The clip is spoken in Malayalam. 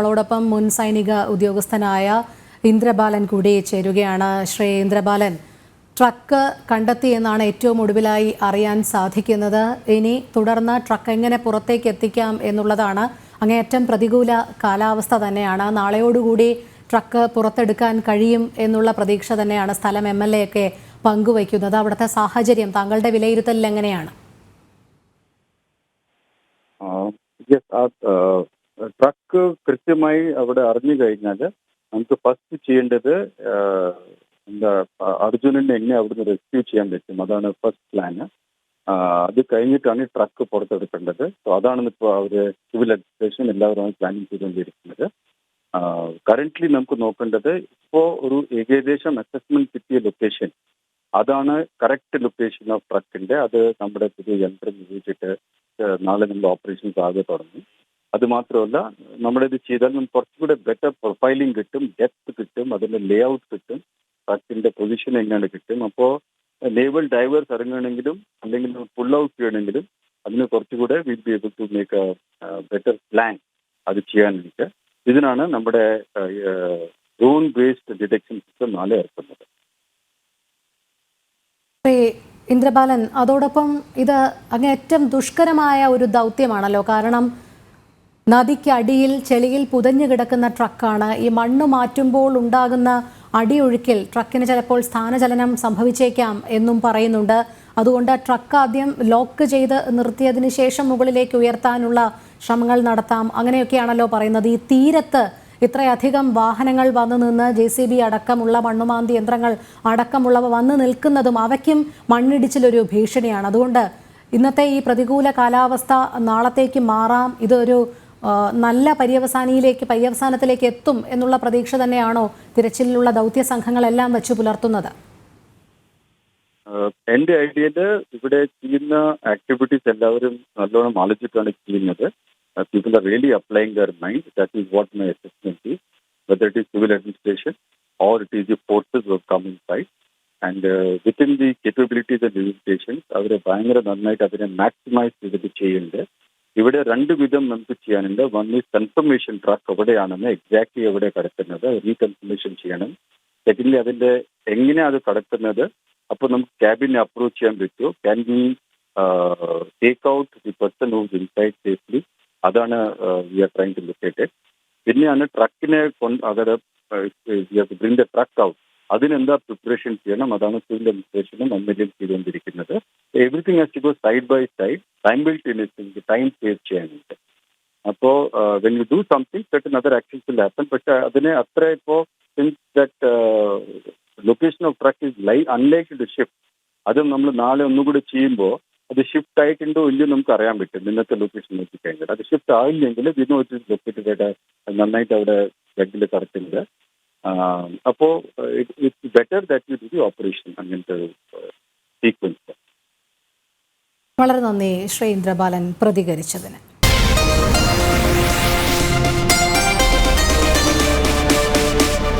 നമ്മളോടൊപ്പം മുൻ സൈനിക ഉദ്യോഗസ്ഥനായ ഇന്ദ്രബാലൻ കൂടി ചേരുകയാണ്. ശ്രീ ഇന്ദ്രബാലൻ ട്രക്ക് കണ്ടെത്തി എന്നാണ് ഏറ്റവും ഒടുവിലായി അറിയാൻ സാധിക്കുന്നത്. ഇനി തുടർന്ന് ട്രക്ക് എങ്ങനെ പുറത്തേക്ക് എത്തിക്കാം എന്നുള്ളതാണ് അങ്ങേയറ്റം പ്രതികൂല കാലാവസ്ഥ തന്നെയാണ്. നാളെയോടുകൂടി ട്രക്ക് പുറത്തെടുക്കാൻ കഴിയും എന്നുള്ള പ്രതീക്ഷ തന്നെയാണ് സ്ഥലം എം എൽ എ ഒക്കെ പങ്കുവയ്ക്കുന്നത്. അവിടുത്തെ സാഹചര്യം താങ്കളുടെ വിലയിരുത്തലിൽ എങ്ങനെയാണ്? ട്രക്ക് കൃത്യമായി അവിടെ അറിഞ്ഞു കഴിഞ്ഞാൽ നമുക്ക് ഫസ്റ്റ് ചെയ്യേണ്ടത് എന്താ അർജുനനെ എങ്ങനെ അവിടുന്ന് റെസ്ക്യൂ ചെയ്യാൻ പറ്റും? അതാണ് ഫസ്റ്റ് പ്ലാന് അത് കഴിഞ്ഞിട്ടാണ് ഈ ട്രക്ക് പുറത്തെടുക്കേണ്ടത്. സോ അതാണ് ഇപ്പോൾ അവർ സിവിൽ അഡ്മിനിസ്ട്രേഷൻ എല്ലാവരും പ്ലാനിങ് ചെയ്തുകൊണ്ടിരിക്കുന്നത്. കറന്റ്ലി നമുക്ക് നോക്കേണ്ടത് ഇപ്പോൾ ഒരു ഏകദേശം അസസ്മെന്റ് കിട്ടിയ ലൊക്കേഷൻ അതാണ് കറക്റ്റ് ലൊക്കേഷൻ ഓഫ് ട്രക്കിന്റെ അത് നമ്മുടെ പുതിയ യന്ത്രം ഉപയോഗിച്ചിട്ട് നാളെ നമ്മൾ ഓപ്പറേഷൻസ് ആകെ തുടങ്ങി. അത് മാത്രമല്ല നമ്മുടെ ഇത് ചെയ്താൽ നമുക്ക് കുറച്ചുകൂടെ ബെറ്റർ പ്രൊഫൈലിംഗ് കിട്ടും ഡെപ്ത് കിട്ടും അതിന്റെ ലേ ഔട്ട് കിട്ടും ട്രക്കിന്റെ പൊസിഷൻ എങ്ങനെ കിട്ടും. അപ്പോൾ ലേബൽ ഡൈവേഴ്സ് ഇറങ്ങുകയാണെങ്കിലും അല്ലെങ്കിൽ ഫുൾ ഔട്ട് ചെയ്യണമെങ്കിലും അതിന് കുറച്ചുകൂടെ will be able to make a better plan അത് ചെയ്യാൻ വേണ്ടിയിട്ട് ഇതിനാണ് നമ്മുടെ ഡ്രോൺ ബേസ്ഡ് ഡിറ്റക്ഷൻ സിസ്റ്റം നാളെ ഇറക്കുന്നത് ഇന്ദ്രബാലൻ അതോടൊപ്പം ഇത് അങ്ങേറ്റം ദുഷ്കരമായ ഒരു ദൗത്യമാണല്ലോ. കാരണം നദിക്കടിയിൽ ചെളിയിൽ പുതഞ്ഞു കിടക്കുന്ന ട്രക്കാണ് ഈ മണ്ണ് മാറ്റുമ്പോൾ ഉണ്ടാകുന്ന അടിയൊഴുക്കിൽ ട്രക്കിന് ചിലപ്പോൾ സ്ഥാനചലനം സംഭവിച്ചേക്കാം എന്നും പറയുന്നുണ്ട്. അതുകൊണ്ട് ട്രക്ക് ആദ്യം ലോക്ക് ചെയ്ത് നിർത്തിയതിന് ശേഷം മുകളിലേക്ക് ഉയർത്താനുള്ള ശ്രമങ്ങൾ നടത്താം. അങ്ങനെയൊക്കെയാണല്ലോ പറയുന്നത്. ഈ തീരത്ത് ഇത്രയധികം വാഹനങ്ങൾ വന്നു നിന്ന് ജെ സി ബി അടക്കമുള്ള മണ്ണുമാന്തി യന്ത്രങ്ങൾ അടക്കമുള്ളവ വന്നു നിൽക്കുന്നതും അവയ്ക്കും മണ്ണിടിച്ചിലൊരു ഭീഷണിയാണ്. അതുകൊണ്ട് ഇന്നത്തെ ഈ പ്രതികൂല കാലാവസ്ഥ നാളത്തേക്ക് മാറാം. ഇതൊരു നല്ല പര്യവസാനിയിലേക്ക് പര്യവസാനത്തിലേക്ക് എത്തും എന്നുള്ള പ്രതീക്ഷ തന്നെയാണോ തിരച്ചിലുള്ള ദൗത്യ സംഘങ്ങളെല്ലാം വെച്ച് പുലർത്തുന്നത്? എന്റെ ഐഡിയയിൽ ഇവിടെ ചെയ്യുന്ന ആക്ടിവിറ്റീസ് എല്ലാവരും നല്ലോണം ആലോചിച്ചിട്ടാണ് ചെയ്യുന്നത്. People are really applying their mind that is what my assessment is whether it is civil administration or it is the forces of coming side and within the capabilities and limitations അവരെ ഭയങ്കര നന്നായിട്ട് അതിനെ മാക്സിമൈസ് ചെയ്തിട്ട് ചെയ്യുന്നുണ്ട്. ഇവിടെ രണ്ട് വിധം നമുക്ക് ചെയ്യാനുണ്ട്. വൺ ഈസ് കൺഫർമേഷൻ ട്രാക്ക് എവിടെയാണെന്ന് എക്സാക്ട്ലി എവിടെ കടക്കുന്നത് റീകൺഫർമേഷൻ ചെയ്യണം. സെക്കൻഡ്ലി അതിന്റെ എങ്ങനെ അത് കടക്കുന്നത് അപ്പോൾ നമുക്ക് ക്യാബിനെ അപ്രോച്ച് ചെയ്യാൻ പറ്റുമോ can be take out the person who's inside safely അതാണ് we are trying to locate പിന്നെയാണ് ട്രക്കിനെ അതായത് ബ്രിങ് ദ ട്രക്ക് ഔട്ട് അതിനെന്താ പ്രിപ്പറേഷൻ ചെയ്യണം? അതാണ് സിവിൽ അഡ്മിനിസ്ട്രേഷനും എം എൽ ചെയ്തുകൊണ്ടിരിക്കുന്നത്. Everything has to go side by side simultaneously time save ചെയ്യാനുണ്ട് അപ്പോൾ when you do something certain other actions will happen പക്ഷെ അതിന് അത്ര ഇപ്പോൾ since that location of truck is lie unlike to shift അത് നമ്മൾ നാളെ ഒന്നുകൂടി ചെയ്യുമ്പോൾ അത് ഷിഫ്റ്റ് ആയിട്ടുണ്ടോ ഇല്ലയോ നമുക്ക് അറിയാൻ പറ്റും. ഇന്നത്തെ ലൊക്കേഷൻ നോക്കി കഴിഞ്ഞാൽ. അത് ഷിഫ്റ്റ് ആയില്ലെങ്കിൽ വിനോദ് ലൊക്കേറ്റഡ് നന്നായിട്ട് അവിടെ ബെഡിൽ കിടക്കുന്നത് അപ്പോൾ it's better that you do the operation അങ്ങനത്തെ സീക്വൻസ് വളരെ നന്ദി ശ്രീ ഇന്ദ്രബാലൻ പ്രതികരിച്ചതിന്.